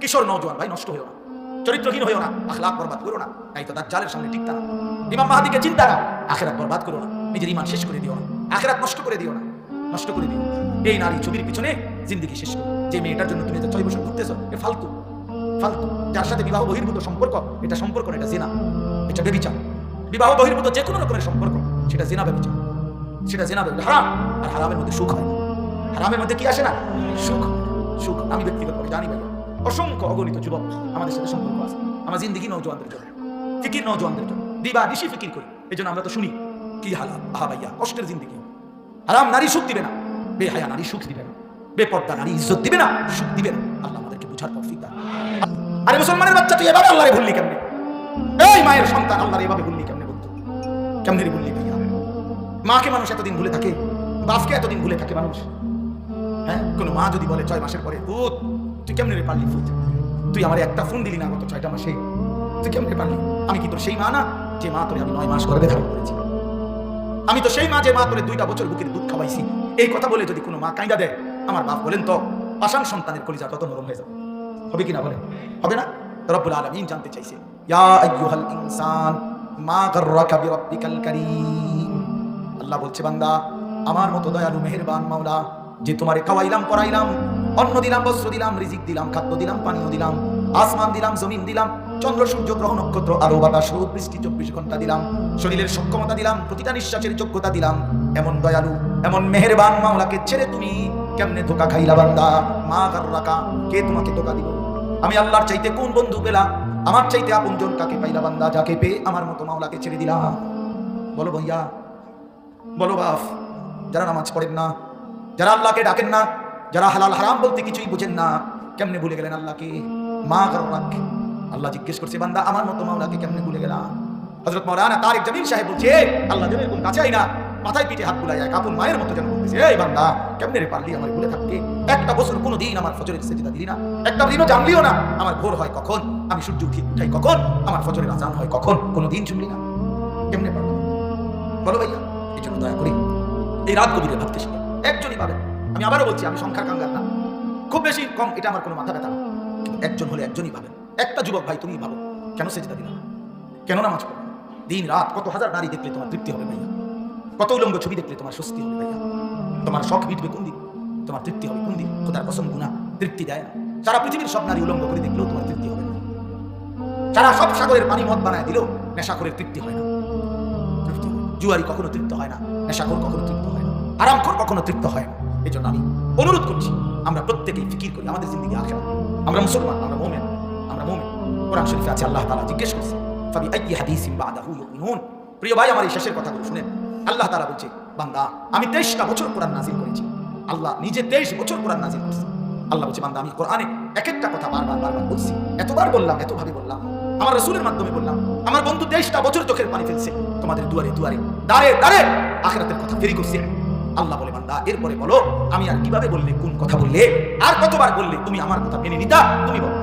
কিশোর নওজোয়ান, ভাই, নষ্ট হয়েও না। চরিত্রহীন হয়েও না আখলাক বরবাদ করো না তাই তো তার জালের সামনে টিকতা না। ইমাম মাহাদিকে চিন্তা না, আখেরাত বরবাদ করো না, নিজের ইমান শেষ করে দিও না, আখেরাত নষ্ট করে দিও না, নষ্ট করে দিও এই নারী ছবির পিছনে জিন্দগি শেষ করো। যে মেয়েটার জন্য তুমি ছয় বছর ঘুরতেছ, এ ফালতু ফালতু। যার সাথে বিবাহ বহির্ভূত সম্পর্ক, এটা সম্পর্ক না, এটা জেনা, এটা বেবিচার। বিবাহ বহির্ভূত যে কোনো রকমের সম্পর্ক, সেটা জেনা বেবিচার। সেটা জেনা বেবিচার। হারাম, আর হারামের মধ্যে সুখ হয় হারামের মধ্যে কি আসে না? সুখ সুখ আমি ব্যক্তিগতভাবে জানি ভাই অসংখ্য অগণিত যুবক আমাদের সাথে সম্পর্ক আছে। আমার জিন্দগি নৌজওয়ানদের জন্য, ফিকির নৌজওয়ানদের জন্য। দিবা নিশি ফিকির করি। এই জন্য আমরা তো শুনি, কি হালাল আহা ভাইয়া, কষ্টের জিন্দগি। হারাম নারী সুখ দিবে না, বেহায়া নারী সুখ দিবে না, বেপর্দা নারী ইজ্জত দিবে না, সুখ দিবে না। আল্লাহ আমাদেরকে বুঝার তৌফিক দান। আরে মুসলমানের বাচ্চা, তুই এভাবে আল্লাহরে ভুললি কেমনে? এই মায়ের সন্তান আল্লাহরে এভাবে ভুললি কেমনে বলতো কেমনে ভুললি ভাইয়া? মাকে মানুষ এতদিন ভুলে থাকে, বাপকে এতদিন ভুলে থাকে মানুষ। হ্যাঁ? কোনো মা যদি বলে ছয় মাসের পরে ভূত তুই কেমনে রে পারলি ভূত তুই আমার একটা ফোন দিলি না গত ছয়টা মাসে। তুই কেমনে পারলি? আমি কি তোর সেই মা না? যে মা তোরে আমি নয় মাস গর্ভে ধারণ করেছি। আমি তো সেই মা যে মা তোরে দুইটা বছর বুকের দুধ খাওয়াইছি। এই কথা বলে যদি কোনো মা কাইন্দা দেয়, আমার বাপ বলেন তো, পাষাণ সন্তানের কলিজা তত নরম হয়ে যাবে। হবে কি না বলেন? হবে না? রব্বুল আলামিন জানতে চাইছে। ইয়া আইয়ুহাল ইনসান, মা গাররাকা বিরাব্বিকাল কারীম। আল্লাহ বলছে, বান্দা, আমার মতো দয়ালু, মেহেরবান মাওলা, যে তোমারে খাওয়াইলাম, পড়াইলাম অন্ন দিলাম, বস্ত্র দিলাম, রিজিক দিলাম, খাদ্য দিলাম, পানীয় দিলাম, আসমান দিলাম, জমিন দিলাম, চন্দ্র, সূর্য, গ্রহ, নক্ষত্র আরও বাতাস, রোদ, বৃষ্টি, চব্বিশ ঘণ্টা দিলাম, শরীরের সক্ষমতা দিলাম, প্রতিটা নিঃশ্বাসের যোগ্যতা দিলাম, এমন দয়ালু, এমন মেহেরবান মাওলাকে ছেড়ে তুমি কেমনে ধোকা খাইলা বান্দা? মা কার রাখা কে তোমাকে ধোকা দিল? আমি আল্লাহর চাইতে কোন বন্ধু পেলা আমার চাইতে আপনজন কাকে পাইলা বান্দা? যাকে পেয়ে আমার মতো মাওলাকে ছেড়ে দিলাম? বলো ভাইয়া, বলো বাফ যারা নামাজ পড়েন না, যারা আল্লাহকে ডাকেন না যারা হালাল হারাম বলতে কিছুই বুঝেন না, কেমনে ভুলে গেলেন আল্লাহকে? মা কারও রাখ আল্লাহ জিজ্ঞেস করছে, বান্দা, আমার মতো মাওলাকে কেমনে ভুলে গেলাম হজরত মৌলানা তারিক জামিল সাহেব বলছে আল্লাহ যেন এরকম কাছে না, মাথায় পিঠে হাত বুলাই এক আপন মায়ের মতো যেন বলতেছে, এই বান্দা, কেমনে রে পারলি আমার ভুলে থাকতে? একটা বছর কোনো দিন আমার ফজরের সেজদা দিলি না, একটা দিনও জানলিও না, আমার ভোর হয় কখন? আমি সূর্য উঠি উঠাই কখন? আমার ফজরের আজান হয় কখন? কোনো দিন শুনলি না? কেমনে পারলাম বলো ভাইয়া, এই জন্য দয়া করি, এই রাত গভীরে ভাবতে শিখে। একজনই পাবেন। আমি আবারও বলছি, আমি সংখ্যার কাঙ্গাল না। খুব বেশি কম, এটা আমার কোনো মাথা ব্যথা না। একজন হলে একজনই পাবেন একটা যুবক ভাই তুমি ভাবো, কেন সেজদা দিলাম কেন নামাজ পড়ো দিন, রাত, কত হাজার নারী দেখলে তোমার তৃপ্তি হবে ভাইয়া। কত উলঙ্গ ছবি দেখলে তোমার স্বস্তি হবে ভাইয়া। তোমার শখ মিটবে কোন দিন? তোমার তৃপ্তি হবে কোন দিন? খোদার কসম গুণা তৃপ্তি দেয় না। সারা পৃথিবীর সব নারী উলঙ্গ করে দেখলেও তোমার তৃপ্তি হবে না। সারা সব সাগরের পানি মদ বানায় দিলেও নেশাখোরের তৃপ্তি হয় না। জুয়ারি কখনো তৃপ্ত হয় না, নেশাখোর কখনো তৃপ্ত হয় না। আরামখোর কখনো তৃপ্ত হয় না। এই জন্য আমি অনুরোধ করছি, আমরা প্রত্যেকেই ফিকির করি, আমাদের জিন্দিগি আখেরা আমরা মুসলমান, আমরা মোমেন আমরা মোমেন। কোরআন শরীফে আছে, আল্লাহ তাআলা জিজ্ঞেস করছে, ফাবি আইয়ি হাদিসিন বাদাহু ইউমিনুন? প্রিয় ভাই, আমার এই শেষের কথাগুলো শুনেন। আল্লাহ তাআলা বলছে, বান্দা, আমি 23টা বছর কোরআন নাজিল করেছি। আল্লাহ নিজে 23 বছর কোরআন নাজিল করেছে। আল্লাহ বলছে, বান্দা, আমি কোরআনে এক একটা কথা বারবার বারবার বলছি। এতবার বললাম, এতভাবে বললাম। আমার রসুলের মাধ্যমে বললাম। আমার বন্ধু তেইশটা বছর চোখের পানি ফেলছে। তোমাদের দুয়ারে দুয়ারে দাঁড়ে দাঁড়ে আখেরাতের কথা ফেরি করছে। আল্লাহ বলে, বান্দা, এরপরে বলো, আমি আর কীভাবে বললে, কোন কথা বললে, আর কতবার বললে তুমি আমার কথা মেনে নিতা? তুমি বলো।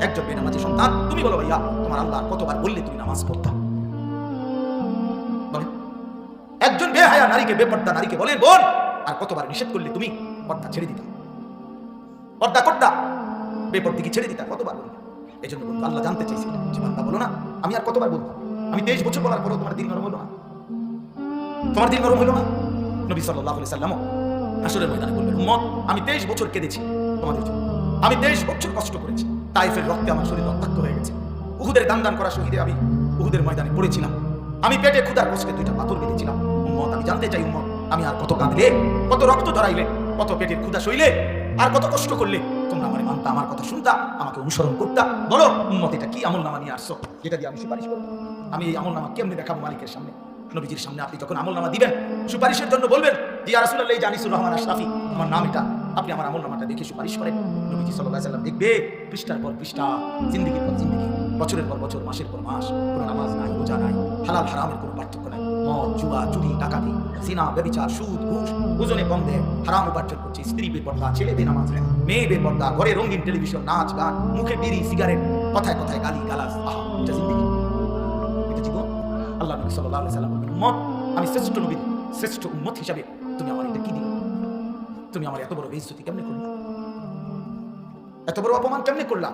একজন বেনামাজি সন্তান, তুমি বলো, ভাইয়া, তোমার আল্লাহ কতবার বললে তুমি নামাজ পড়তা? বলে। একজন বেহায়া নারীকে, বেপর্দা নারীকে বলে, বোন, আর কতবার নিষেধ করলে তুমি পর্দা ছেড়ে দিতা? পর্দা করতা, বেপর্দি কি ছেড়ে দিতা? কতবার বললে? এই জন্য বলতো আল্লাহ জানতে চাইছিলেন যে বান্দা, বলো না, আমি আর কতবার বলব? আমি তেইশ বছর বলার পরও তোমার দিল নরম হলো না। তোমার দিল নরম হলো না? নবী সাল্লাহ সাল্লামও আসরের ময়দানে বলবেন, উম্মত, আমি তেইশ বছর কেঁদেছি তোমাদের জন্য। আমি তেইশ বছর কষ্ট করেছি। তাইফের রক্তে আমার শরীর রক্তাক্ত হয়ে গেছে। উহুদের দান দান করা শহীদে আমি উহুদের ময়দানে পড়েছিলাম। আমি পেটে ক্ষুধার কষ্টে দুইটা পাথর বেঁধেছিলাম। উম্মত, আমি জানতে চাই, উম্মত, আমি আর কত কাঁদলে, কত রক্ত ধরাইলে, কত পেটের ক্ষুদা সইলে, আর কত কষ্ট করলে তোমরা আমার মানতা, আমার কথা শুনতা, আমাকে অনুসরণ করতা। বলো, উম্মত, এটা কি আমল নামা নিয়ে আসছো? যেটা দিয়ে আমি সুপারিশ করব। আমি এই আমল নামা কেমনি দেখাবো মালিকের সামনে? নবীজির সামনে আপনি যখন আমল নামা দিবেন, সুপারিশের জন্য বলবেন যে রাসুল্লাহ জানিসুর রহমান আশরাফি আমার নাম এটা। আপনি আমার আমল নামাটা দেখে সুপারিশ করেন। নবীজি সাল্লাহ সাল্লাম দেখবে, পৃষ্ঠার পর পৃষ্ঠা, জিন্দিগির পর জিন্দিগি, বছরের পর বছর, মাসের পর মাস, কোনো নামাজ নাই, রোজা নাই, হালাল, হারামের কোনো পার্থক্য নাই। মদ, জুয়া, চুরি, ডাকাতি সিনা ব্যবিচার, সুদ, ঘুষ, ওজনে কম দেয়, হারাম উপার্জন করছে, স্ত্রী বেপর্দা, ছেলে বেনামাজ, মেয়ে বেপর্দা, ঘরে রঙিন টেলিভিশন, নাচ, গান, মুখে বিড়ি, সিগারেট, কথায় কথায় গালি, গালাজ, আহা, এটা জিন্দিগি। আল্লাহ নবী আলাইহি সাল্লাম উম্মত আমি শ্রেষ্ঠ নবী, শ্রেষ্ঠ উম্মত হিসাবে তুমি আমার এটা কি দিলে? তুমি আমার এত বড় বেইজ্জতি কেমনে করলে? এত বড় অপমান কেমনে করলাম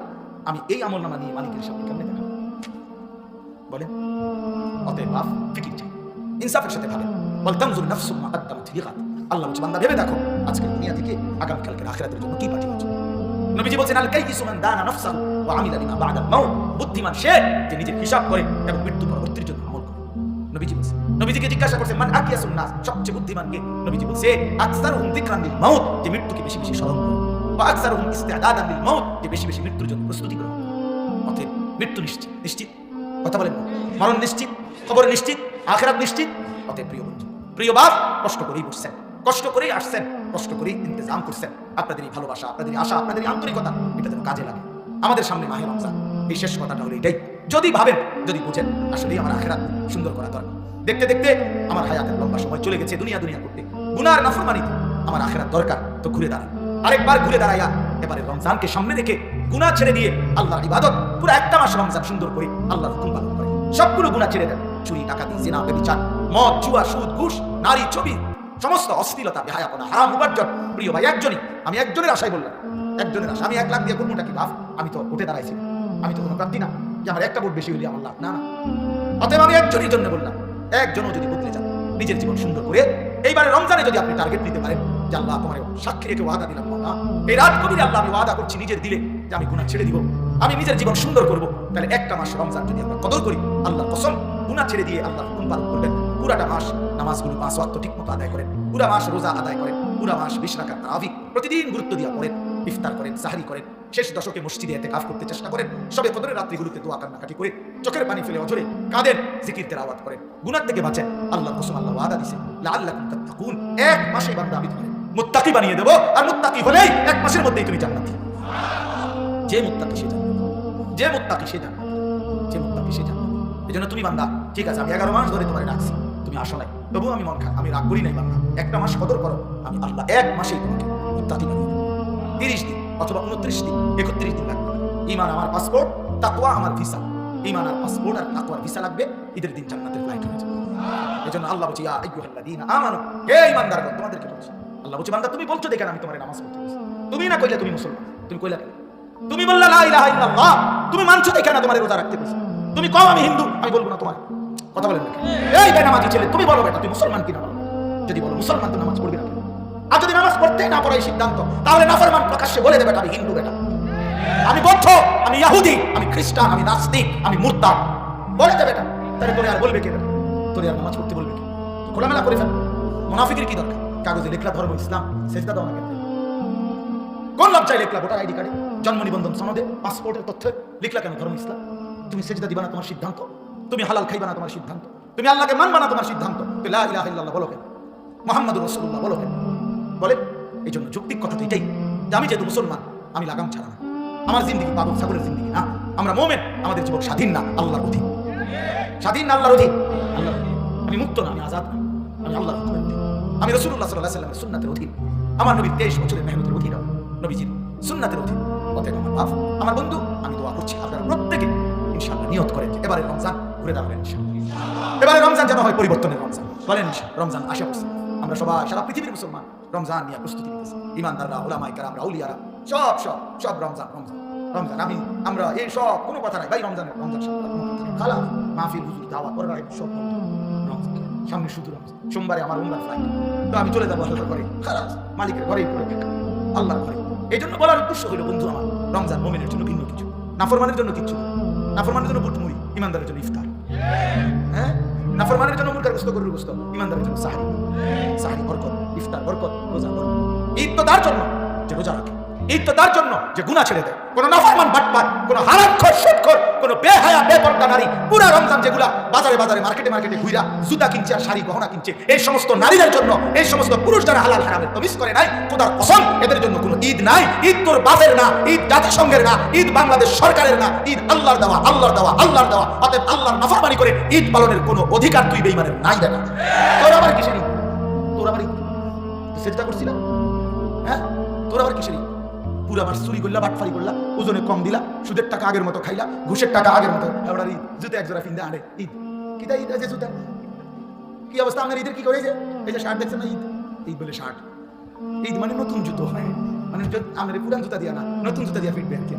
আমি এই আমল নামা নিয়ে মালিকের সামনে কেমনে দেখাবো? বলেন, অতএব মাফ, ফিকির চাই। ইনসাফের সাথে ভাবেন। বলতাম জুল নাফসুম মা আদামাত লিগাত আল্লাহ বলছে, বান্দা, ভেবে দেখো, আজকের দুনিয়া থেকে আগামী কালকের আখিরাতের জন্য কি পাঠিয়েছে? নবীজি বলছেন, আল কাইয়িসু মান দানা নাফসাহু ওয়া আমিলা লিমা বা'দাল মাউত। বুদ্ধিমান সে, যে নিজের হিসাব করে এবং মৃত্যু পরবর্তীর জন্য নবীজি বলছে, নবীজিকে জিজ্ঞাসা করছে, মান সবচেয়ে নবীজি বলছে, আকসারুহুম যিকরান লিল মাউত যে মৃত্যুকে বেশি বেশি স্মরণ করে। আকসারুহুম ইস্তিআদাদান লিল মাউত যে বেশি বেশি মৃত্যুর জন্য প্রস্তুতি করে। অতএব মৃত্যু নিশ্চিত নিশ্চিত। কথা বলেন মরণ নিশ্চিত, খবর নিশ্চিত, আখেরাত নিশ্চিত। অতএব প্রিয় বন্ধু, প্রিয় বাপ, কষ্ট করেই বসছেন। কষ্ট করেই আসছেন, কষ্ট করেই ইন্তজাম করছেন। আপনাদের এই ভালোবাসা, আপনাদের আশা, আপনাদের আন্তরিকতা, এটা যেন কাজে লাগে। আমাদের সামনে মাহে রমজান। এই শেষ কথাটা হলো এটাই। যদি ভাবেন, যদি বুঝেন, আসলেই আমার আখেরাত সুন্দর করা দরকার। দেখতে দেখতে আমার হায়াতের লম্বা সময় চলে গেছে দুনিয়া দুনিয়া করতে। গুনার নাফরমানিতে আমার আখেরাত দরকার। তো ঘুরে দাঁড়ান। আরেকবার ঘুরে দাঁড়াইয়া এবারে রমজানকে সামনে রেখে গুনাহ ছেড়ে দিয়ে আল্লাহর ইবাদত, পুরো একটা মাস রমজান সুন্দর করে আল্লাহর হুকুম পালন করে সবগুলো গুনাহ ছেড়ে দেন। চুরি, ডাকাতি, জিনা ব্যভিচার মদ, জুয়া, সুদ, ঘুষ, নারী, ছবি, সমস্ত অশ্লীলতা, বেহায়াপনা, হারাম, উপার্জন। প্রিয় ভাই, একজনই। আমি একজনের আশায় বললাম। একজনের আশা। আমি এক লাখ দিয়ে করবোটা কি ভাব? আমি তো উঠে দাঁড়াইছি আমি তো কোনো প্রার্থী না। যে আমার একটা ভোট বেশি হইলে আমার লাভ। না অতএব আমি একজনই জন্য বললাম, একজনও যদি বদলে যান, নিজের জীবন সুন্দর করে, এইবারে রমজানে যদি আপনি টার্গেট নিতে পারেন, যে আল্লাহ তোমার সাক্ষী রেখে ওয়াদা দিলাম না এই রাত কবিরে আল্লাহ আমি ওয়াদা করছি, নিজের দিলে, যে আমি গুনাহ ছেড়ে দিব, আমি নিজের জীবন সুন্দর করব, তাহলে একটা মাস রমজান যদি আমরা কদর করি আল্লাহ কসম, গুনাহ ছেড়ে দিয়ে আল্লাহ হুকুম পালন করবেন। পুরাটা মাস নামাজগুলো পাঁচ ওয়াক্ত ঠিক মতো আদায় করেন, পুরা মাস রোজা আদায় করেন, পুরা মাস বিশ রাকাত তারাবি প্রতিদিন গুরুত্ব দিয়া পড়েন, ইফতার করেন সাহারি করেন শেষ দশকে মসজিদে এতে কাজ করতে চেষ্টা করেন। সবে কদরের রাত্রিগুলোতে দোয়া কান্নাকাটি করে চোখের পানি ফেলে অঝরে কাঁদেন, জিকির, তেলাওয়াত করেন। গুনার থেকে বাঁচেন আল্লাহ কসম আল্লাহ ওয়াদা দিছে, লাআল্লাকুম তাত্তাকুন। এক মাসে বান্দা আমি তোমাকে মুত্তাকি বানিয়ে দেবো, আর মুত্তাকি হলেই এক মাসের মধ্যেই তুমি জান্নাতি যে মুত্তাকি সে জান্নাত যে মুত্তাকি সে জান্নাত যে মুত্তাকি সে জান্নাত এই জন্য তুমি বান্দা, ঠিক আছে, আমি এগারো মাস ধরে তোমার ডাকছি, তুমি আসো নাই। তবু আমি মন খা আমি রাগ করি নাই বান্দা। একটা মাস কদর করো, আমি আল্লাহ এক মাসেই তোমাকে মুত্তাকি বানিয়ে দেবো। তিরিশ দিন। অথবা উনত্রিশ দিন, একত্রিশ দিন লাগবে। ইমান আমার পাসপোর্ট তাকুয়া আমার ভিসা ইমান আর পাসপোর্ট আর তাকুয়ার ভিসা লাগবে, ঈদের দিন জান্নাতের ফ্লাইট হয়ে যাবে। এই জন্য আল্লাহ বলছি, ইয়া হে ইমানদারগণ তোমাদেরকে বলছি, আল্লাহ বলছি, বান্দা, তুমি বলছো দেখেন আমি তোমার নামাজ পড়তে তুমি না কইলে তুমি মুসলমান, তুমি কইলা তুমি বললা, লা ইলাহা ইল্লাল্লাহ তুমি মানছো দেখে না তোমার রোজা রাখতে বলছি। তুমি কও আমি হিন্দু, আমি বলব না তোমার। কথা বলেন এই বেনামাজি ছেলে, তুমি বলো বেটা, তুমি মুসলমান কিনা বলো? যদি বলো মুসলমান তো নামাজ পড়বি না? আর যদি নামাজ পড়তে না পড়াই সিদ্ধান্ত, তাহলে নাফরমান প্রকাশ্যে বলে দেবে আমি হিন্দু বেটা। আমি বৌদ্ধ, আমি ইয়াহুদি, আমি খ্রিস্টান, আমি নাস্তিক, আমি মুরতাদ। বলে দেবে এটা। তাহলে তোরে আর বলবে কে বেটা? তোরে আর নামাজ পড়তে বলবে কে? খোলামেলা করে ফেল। মুনাফিকের কি দরকার? কাগজে লেখলা ধর্ম, ইসলাম, সেজদা দাও না কেন লজ্জায় লেখলা? ভোটার আইডি কার্ডে, জন্ম নিবন্ধন সনদে, পাসপোর্টের তথ্য লিখলা কেন? ধর্ম, ইসলাম। তুমি সেজদা দিবা না তোমার সিদ্ধান্ত? তুমি হালাল খাইবা না তোমার সিদ্ধান্ত? তুমি আল্লাহকে মানবা না তোমার সিদ্ধান্ত? তুমি লা ইলাহা বলো কেন? মোহাম্মদুর রাসূলুল্লাহ বলো কেন? বলে এই জন্য যৌক্তিক কথা তো এটাই। যে আমি যেহেতু মুসলমান, আমি লাগাম ছাড়া না। আমার জিন্দিগি পাগল ছাগলের জিন্দিগি না। আমরা মোমেন, আমাদের জীবন স্বাধীন না, আল্লাহর অধীন। স্বাধীন না, আল্লাহর অধীন? আল্লাহর অধীন। আমি মুক্ত না, আমি আজাদ না। আমি অধীন। আমি রসুল্লাহ সাল্লাহ সাল্লামের সুন্নাতের অধীন। আমার নবীর তেইশ বছরের মেহনতের অধীন। নবীজির সুন্নাতের অধীন। অতএব আমার বাপ, আমার বন্ধু, আমি দোয়া করছি আপনারা প্রত্যেকে ইনশাআল্লাহ নিয়ত করেন এবারে রমজান ঘুরে দাঁড়াবেন ইনশাআল্লাহ। এবারে রমজান যেন হয় পরিবর্তনের রমজান। বলেন রমজান আসা করছে। আমরা সবাই, সারা পৃথিবীর মুসলমান রমজান নিয়ে প্রস্তুতি নিতেছি। ইমানদাররা ওলামাই কারাম রাউলিয়ারা সব সব সব রমজান রমজান রমজান। আমি, আমরা এই সব কোনো কথা নাই। ভাই রমজান রমজান। খালাস, মাহফিল, হুজুর, দাওয়াত ওরা সব সামনে শুধু রমজান। সোমবারে আমার উমরার ফ্লাইট তো আমি চলে যাব আল্লাহর ঘরে। খালাস, মালিকের ঘরেই পড়ে থাকা। আল্লাহর ঘরে। এই জন্য বলার উদ্দেশ্য হলো বন্ধু আমার, রমজান মোমেনের জন্য ভিন্ন কিছু। নাফরমানের জন্য কিচ্ছু নাফরমানের জন্য বুটমুড়ি ইমানদারের জন্য ইফতার। হ্যাঁ? নাফরমানের জন্য মুরগার গোস্ত গরুর গোস্ত ইমানদারের জন্য সাহারি। সাহারি বরকত, ইফতার বরকত, রোজা বরকত। ঈদ তো তার জন্য যে রোজা রাখে। ঈদ তো তার জন্য যে গুনাহ ছেড়ে দেয়। কোন নাফরমান বাটপার, কোন হারামখোর, সুদখোর, কোন বেহায়া, বেপরদা নারী পুরা রমজান যেগুলা বাজারে বাজারে, মার্কেটে মার্কেটে ঘুরা জুতা কিনছে আর শাড়ি, গহনা কিনছে, এই সমস্ত নারীদের জন্য, এই সমস্ত পুরুষ যারা হালাল হারামের তমিজ করে নাই, খোদার কসম, এদের জন্য কোনো ঈদ নাই। ঈদ তোর বাপের না, ঈদ জাতিসংঘের না, ঈদ বাংলাদেশ সরকারের না, ঈদ আল্লাহর দেওয়া আল্লাহর দেওয়া আল্লাহর দেওয়া। অতএব আল্লাহর নাফরমানি করে ঈদ পালনের কোনো অধিকার তুই বেঈমানের নাই দেখা। তোর আবার কিসের তোর আবার সেজদা করছিলাম হ্যাঁ? তোর আবার কিসের পুরো আবার চুরি করলা, বাটফারি করলা, ওজনে কম দিলা, সুদের টাকা আগের মতো খাইলা, ঘুষের টাকা আগের মতো। ঈদ, জুতে এক জোড়া ফিন্দা ঈদ। কিতা ঈদ আছে জুতা? কি অবস্থা? আপনার ঈদের কি এই যে শার্ট না, ঈদ? ঈদ বলে শার্ট ঈদ মানে নতুন জুতো, হয়। মানে যদি পুরান জুতা দিয়া না, নতুন জুতা দিয়া ফিটবে আর কি।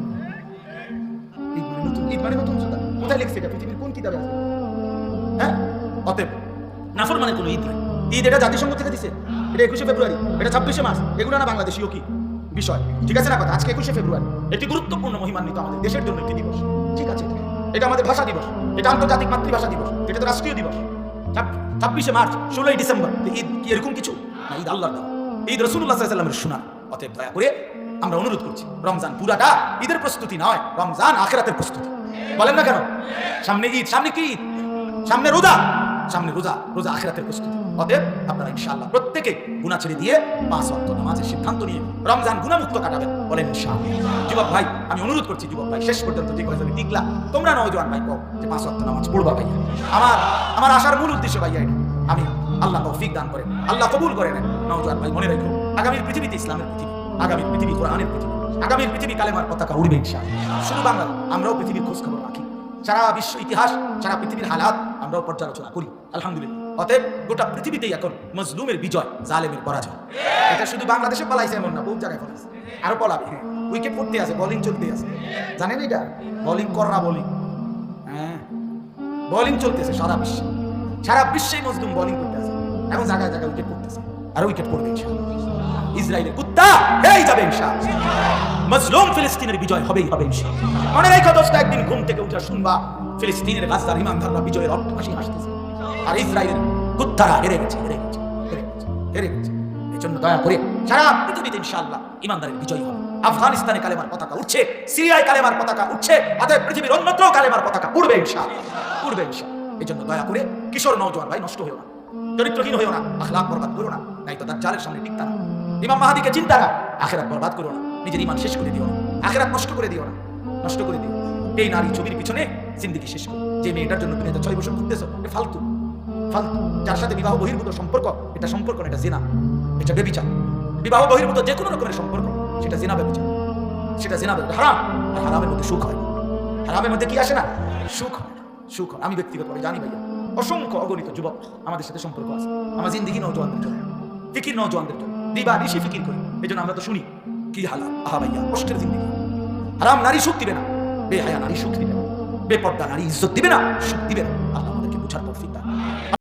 ঈদ মানে নতুন ঈদ মানে নতুন জুতা। কোথায় লিখছে এটা? পৃথিবীর কোন কিতাবে আছে? হ্যাঁ? অতএব, নাফর মানে কোনো ঈদ ঈদ এটা জাতিসংঘ থেকে দিছে। এটা একুশে ফেব্রুয়ারি, এটা ছাব্বিশে মার্চ। এগুলো না বাংলাদেশীয় কি? বিষয়। ঠিক আছে না কথা? আজকে একুশে ফেব্রুয়ারি। একটি গুরুত্বপূর্ণ মহিমান্বিত আমাদের দেশের জন্য একটি দিবস। ঠিক আছে? এটা আমাদের ভাষা দিবস। এটা আন্তর্জাতিক মাতৃভাষা দিবস। এটা তো রাষ্ট্রীয় দিবস। ছাব্বিশে মার্চ, ষোলোই ডিসেম্বর। ঈদ কি এরকম কিছু? না, ঈদ আল্লাহর দেওয়া ঈদ রসুল্লাহ সাল্লামের শোনা অতএব দয়া করে আমরা অনুরোধ করছি, রমজান পুরাটা ঈদের প্রস্তুতি নয়, রমজান আখেরাতের প্রস্তুতি। বলেন না কেন? সামনে ঈদ। সামনে কি ঈদ? সামনে রোজা। সামনে রোজা রোজা আখেরাতের প্রস্তুতি। অতএব আপনারা ইনশাআল্লাহ প্রত্যেকে গুনাহ ছেড়ে দিয়ে পাঁচ ওয়াক্ত নামাজের সিদ্ধান্ত নিয়ে রমজান গুনাহমুক্ত কাটাবেন বলেন যুবক ভাই, আমি অনুরোধ করছি যুবক ভাই, শেষ পর্যন্ত ঠিক হয়েছে আমি টিকলা তোমরা নওজোয়ান ভাই কও যে পাঁচ ওয়াক্ত নামাজ পড়বা ভাইয়া। আমার আমার আসার মূল উদ্দেশ্য ভাইয়া এটা। আমি আল্লাহ তৌফিক দান করেন, আল্লাহ কবুল করে নেন। নওজোয়ান ভাই, মনে রেখো, আগামীর পৃথিবীতে ইসলামের পৃথিবী, আগামীর পৃথিবী কোরআনের পৃথিবী, আগামীর পৃথিবী কালেমার পতাকা উড়বে ইনশাআল্লাহ। শুধু বাংলা, আমরাও পৃথিবীর খোঁজ খবর রাখি। সারা বিশ্ব ইতিহাস, সারা পৃথিবীর হালাত আমরাও পর্যালোচনা করি, আলহামদুলিল্লাহ। অতএব গোটা পৃথিবীতেই এখন মজলুমের বিজয়, জালেমের পরাজয়। এটা শুধু বাংলাদেশে পলাইছে এমন না, বহু জায়গায় পলাইছে। আরও পলাবে হ্যাঁ। উইকেট পড়তে আছে বোলিং চলতে আছে। জানেন এটা? বোলিং কররা বোলিং হ্যাঁ। বোলিং চলতেছে সারা বিশ্বে। সারা বিশ্বেই মজলুম বোলিং করতে আছে। এখন জায়গায় জায়গায় উইকেট পড়তেছে। আর উইকেট পড়বে ইসরায়েলের কুত্তা হেই যাবে মজলুম ফিলিস্তিনের বিজয় হবেই হবে মনে রেখো দোস্ত, একদিন ঘুম থেকে উঠে শুনবা, ফিলিস্তিনের গাছদার ইমানদাররা বিজয়ের আর ইসরায়েলের কুত্তারা হেরে গেছে হেরে গেছে হেরে গেছে এই জন্য দয়া করে সারা পৃথিবীতে ইমানদারের হবে আফগানিস্তানে কালেমার পতাকা উঠছে, সিরিয়ায় কালেমার পতাকা উঠছে পৃথিবীর অন্যত্র কালেমার পতাকা এই জন্য দয়া করে কিশোর নওজোয়ান ভাই, নষ্ট হয়েও না, চরিত্রহীন হয়েও না, আখলাক বরবাদ করো না নাই তো সামনে টিকতা না। ইমাম মাহাদিকে চিন্তা না আখেরাত বরবাদ করো না, নিজের ইমান শেষ করে দিও না, আখেরাত নষ্ট করে দিও না, নষ্ট করে দিও এই নারী ছবির পিছনে জিন্দিগি শেষ করো। যে মেয়েটার জন্য তুমি ছয় বছর ঘুরতেছো এ ফালতু। ফালতু। যার সাথে বিবাহ বহির্ভূত সম্পর্ক, এটা সম্পর্ক না, এটা জেনা। এটা বেবিচার। বিবাহ বহির্ভূত যে কোনো রকমের সম্পর্ক, সেটা জেনা বেবিচার। সেটা জেনা বেবিচার। হারাম। হারামের মধ্যে সুখ হয় হারামের মধ্যে কি আসে না? সুখ হয় সুখ হয়। আমি ব্যক্তিগতভাবে জানি ভাইয়া। অসংখ্য অগণিত যুবক আমাদের সাথে সম্পর্ক আছে। আমার জিন্দিগি নৌজওয়ানদের জন্য। ফিকির নৌজওয়ানদের জন্য। দিবা নিশি ফিকির করি। এই জন্য আমরা তো শুনি, কি হালা আহা ভাইয়া, কষ্টের জিন্দিগি। হারাম নারী সুখ দিবে না। বেহায়া নারী সুখ দিবে না। বেপর্দা নারী ইজ্জত দিবে না সুখ দিবে না। আল্লাহ